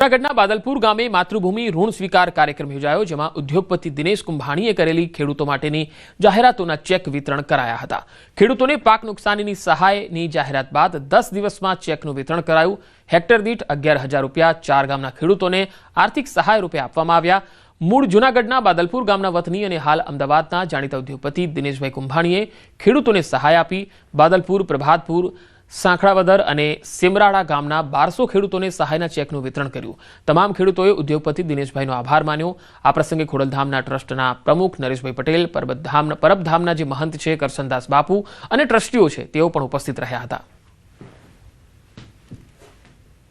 જૂનાગઢના બાદલપુર ગામે માતૃભૂમિ ઋણ સ્વીકાર કાર્યક્રમ યોજાયો, જેમાં ઉદ્યોગપતિ દિનેશ કુંભાણીએ કરેલી ખેડૂતો માટેની જાહેરાતોના ચેક વિતરણ કરાયા હતા. ખેડૂતોને પાક નુકસાનીની સહાયની જાહેરાત બાદ દસ દિવસમાં ચેકનું વિતરણ કરાયું. હેક્ટર દીઠ અગિયાર હજાર રૂપિયા ચાર ગામના ખેડૂતોને આર્થિક સહાય રૂપે આપવામાં આવ્યા. મૂળ જૂનાગઢના બાદલપુર ગામના વતની અને હાલ અમદાવાદના જાણીતા ઉદ્યોગપતિ દિનેશભાઈ કુંભાણીએ ખેડૂતોને સહાય આપી. બાદલપુર, પ્રભાતપુર સાંખળાવદર અને સિમરાળા ગામના બારસો ખેડૂતોને સહાયના ચેકનું વિતરણ કર્યું. તમામ ખેડૂતોએ ઉદ્યોગપતિ દિનેશભાઈનો આભાર માન્યો. આ પ્રસંગે ખોડલધામના ટ્રસ્ટના પ્રમુખ નરેશભાઈ પટેલ પરબધામ પરબધામના જે મહંત છે કરસનદાસ બાપુ અને ટ્રસ્ટીઓ છે, તેઓ પણ ઉપસ્થિત રહ્યા હતા.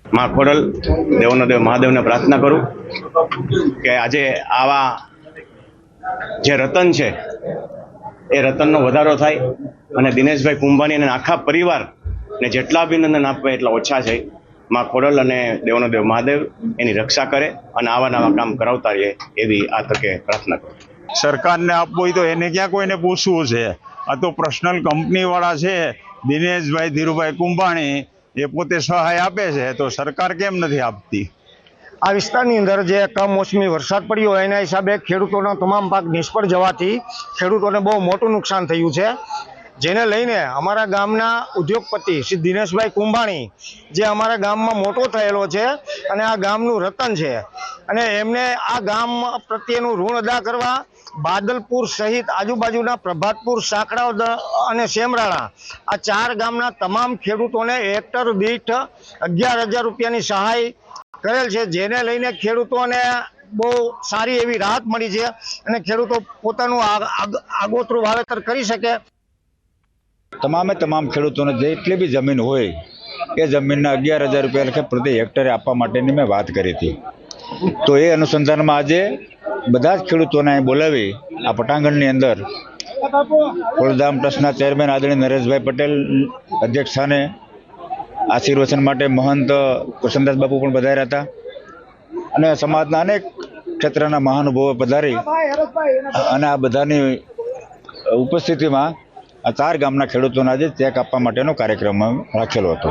માં ખોડલ, દેવનો દેવ, મહાદેવને પ્રાર્થના કરું કે આજે આવા જે રતન છે, એ રતનનો વધારો થાય અને દિનેશભાઈ કુંભાની અને આખા પરિવાર ને જેટલા અભિનંદન આપવા એટલા ઓછા છે. માં ખોડલ અને દેવનો દેવ મહાદેવ એની રક્ષા કરે અને આવા નવા કામ કરાવતા રહે એવી આ તકે પ્રાર્થના કરું સરકારને આપવું હોય તો એને ક્યાં કોઈને પૂછવું છે? આ તો પર્સનલ કંપનીવાળા છે દિનેશભાઈ ધીરુભાઈ કુંભાણી એ પોતે સહાય આપે છે તો સરકાર કેમ નથી આપતી? આ વિસ્તારની અંદર જે કમોસમી વરસાદ પડ્યો એના હિસાબે ખેડૂતોના તમામ પાક નિષ્ફળ જવાથી ખેડૂતોને બહુ મોટું નુકસાન થયું છે. જેને લઈને અમારા ગામના ઉદ્યોગપતિ શ્રી દિનેશભાઈ કુંભાણી, જે અમારા ગામમાં મોટો થયેલો છે અને આ ગામનું રતન છે. અને એમને આ ગામ પ્રત્યેનું ઋણ અદા કરવા બાદલપુર સહિત આજુબાજુના પ્રભાતપુર સાંકડા અને સેમરાળા આ ચાર ગામના તમામ ખેડૂતોને હેક્ટર દીઠ અગિયાર હજાર રૂપિયાની સહાય કરેલ છે. જેને લઈને ખેડૂતોને બહુ સારી એવી રાહત મળી છે અને ખેડૂતો પોતાનું આગ- આગ- આગોતરું વાવેતર કરી શકે. તમામે તમામ ખેડૂતોને જેટલી બી જમીન હોય, એ જમીનના અગિયાર હજાર રૂપિયા લખે પ્રતિ હેક્ટરે આપવા માટેની મેં વાત કરી હતી. તો એ અનુસંધાનમાં આજે બધા જ ખેડૂતોને અહીં બોલાવી, આ પટાંગણની અંદર ફળધામ ટ્રસ્ટના ચેરમેન આદરણીય નરેશભાઈ પટેલ અધ્યક્ષ સ્થાને આશીર્વચન માટે મહંત કૃષ્ણદાસ બાપુ પણ પધાર્યા હતા. અને સમાજના અનેક ક્ષેત્રના મહાનુભાવો પધારી. અને આ બધાની ઉપસ્થિતિમાં આ ચાર ગામના ખેડૂતોના આજે ચેક આપવા માટેનો કાર્યક્રમ રાખેલો હતો.